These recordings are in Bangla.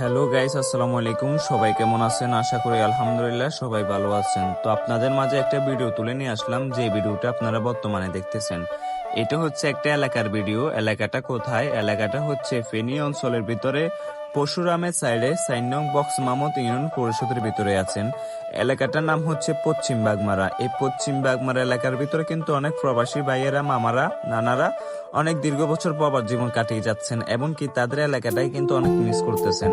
হ্যালো গাইস, আসসালামু আলাইকুম। সবাই কেমন আছেন? আশা করি আলহামদুলিল্লাহ সবাই ভালো আছেন। তো আপনাদের মাঝে একটা ভিডিও তুলে নিয়ে আসলাম, যে ভিডিওটা আপনারা বর্তমানে দেখতেছেন। এটা হচ্ছে একটা এলাকার ভিডিও। এলাকাটা কোথায়? এলাকাটা হচ্ছে ফেনী অঞ্চলের ভিতরে পরশুরামের সাইডে সাইনং বক্স মামত ইউনিয়ন পরিষদের ভিতরে আছেন। এলাকাটার নাম হচ্ছে পশ্চিম বাগমারা। এই পশ্চিম বাগমারা এলাকার ভিতরে কিন্তু অনেক প্রবাসী ভাইয়েরা, মামারা, নানারা অনেক দীর্ঘ বছর পর জীবন কাটিয়ে যাচ্ছেন, এমনকি তাদের এলাকাটাই কিন্তু অনেক মিস করতেছেন।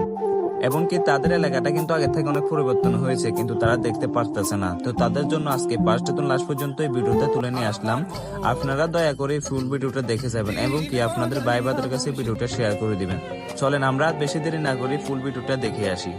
এমনকি তাদের এলাকাটা কিন্তু আগে থেকে অনেক পরিবর্তন হয়েছে, কিন্তু তারা দেখতে পারতেছে না। তো তাদের জন্য আজকে পাঁচটা লাস্ট পর্যন্ত এই ভিডিওটা তুলে নিয়ে আসলাম। আপনারা দয়া করে ফুল ভিডিওটা দেখে যাবেন এবং কি আপনাদের ভাই বাদের কাছে ভিডিওটা শেয়ার করে দিবেন। চলেন আমরা বেশি দেরি না করে ফুল ভিডিওটা দেখে আসি।